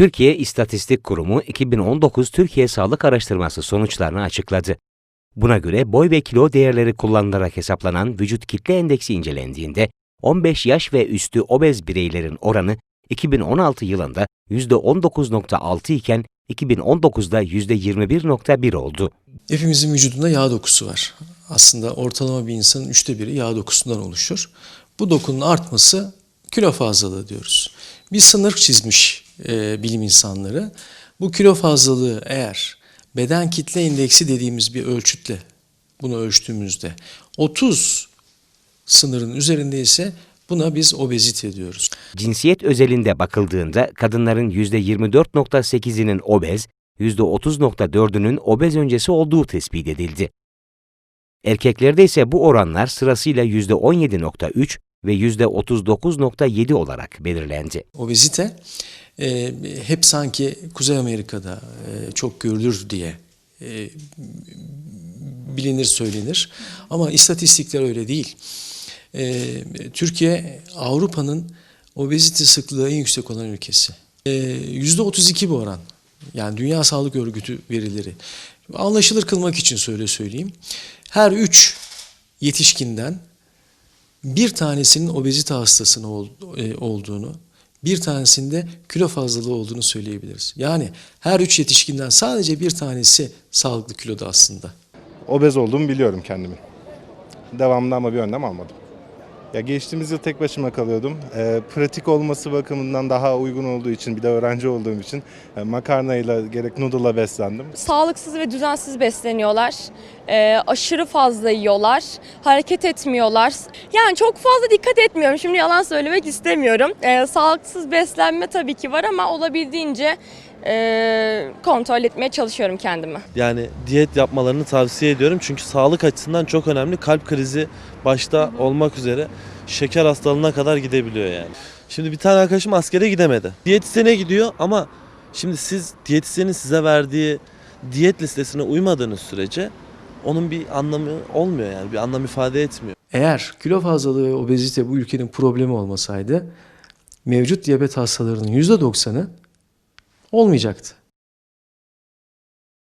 Türkiye İstatistik Kurumu 2019 Türkiye Sağlık Araştırması sonuçlarını açıkladı. Buna göre boy ve kilo değerleri kullanılarak hesaplanan vücut kitle endeksi incelendiğinde 15 yaş ve üstü obez bireylerin oranı 2016 yılında %19.6 iken 2019'da %21.1 oldu. Hepimizin vücudunda yağ dokusu var. Aslında ortalama bir insanın üçte biri yağ dokusundan oluşur. Bu dokunun artması kilo fazlalığı diyoruz. Bir sınır çizmiş e, bilim insanları. Bu kilo fazlalığı eğer beden kitle indeksi dediğimiz bir ölçütle bunu ölçtüğümüzde 30 sınırın üzerinde ise buna biz obezite diyoruz. Cinsiyet özelinde bakıldığında kadınların %24.8'inin obez, %30.4'ünün obez öncesi olduğu tespit edildi. Erkeklerde ise bu oranlar sırasıyla %17.3 ve %39.7 olarak belirlendi. Obezite e, hep sanki Kuzey Amerika'da e, çok görülür diye e, bilinir söylenir. Ama istatistikler öyle değil. E, Türkiye Avrupa'nın obezite sıklığı en yüksek olan ülkesi. E, %32 bu oran. Yani Dünya Sağlık Örgütü verileri. Anlaşılır kılmak için söyle söyleyeyim. Her üç yetişkinden bir tanesinin obezite hastasının ol- e, olduğunu, bir tanesinde kilo fazlalığı olduğunu söyleyebiliriz. Yani her üç yetişkinden sadece bir tanesi sağlıklı kiloda aslında. obez olduğumu biliyorum kendimi. Devamlı ama bir önlem almadım. Ya geçtiğimiz yıl tek başıma kalıyordum. Ee, pratik olması bakımından daha uygun olduğu için bir de öğrenci olduğum için e, makarnayla gerek noodle'la beslendim. sağlıksız ve düzensiz besleniyorlar. Ee, aşırı fazla yiyorlar. Hareket etmiyorlar. Yani çok fazla dikkat etmiyorum. Şimdi yalan söylemek istemiyorum. Ee, sağlıksız beslenme tabii ki var ama olabildiğince e, kontrol etmeye çalışıyorum kendimi. Yani diyet yapmalarını tavsiye ediyorum. Çünkü sağlık açısından çok önemli. Kalp krizi başta olmak üzere şeker hastalığına kadar gidebiliyor yani. Şimdi bir tane arkadaşım askere gidemedi. Diyetisyene gidiyor ama şimdi siz diyetisyenin size verdiği diyet listesine uymadığınız sürece onun bir anlamı olmuyor yani. Bir anlam ifade etmiyor. Eğer kilo fazlalığı ve obezite bu ülkenin problemi olmasaydı mevcut diyabet hastalarının %90'ı olmayacaktı.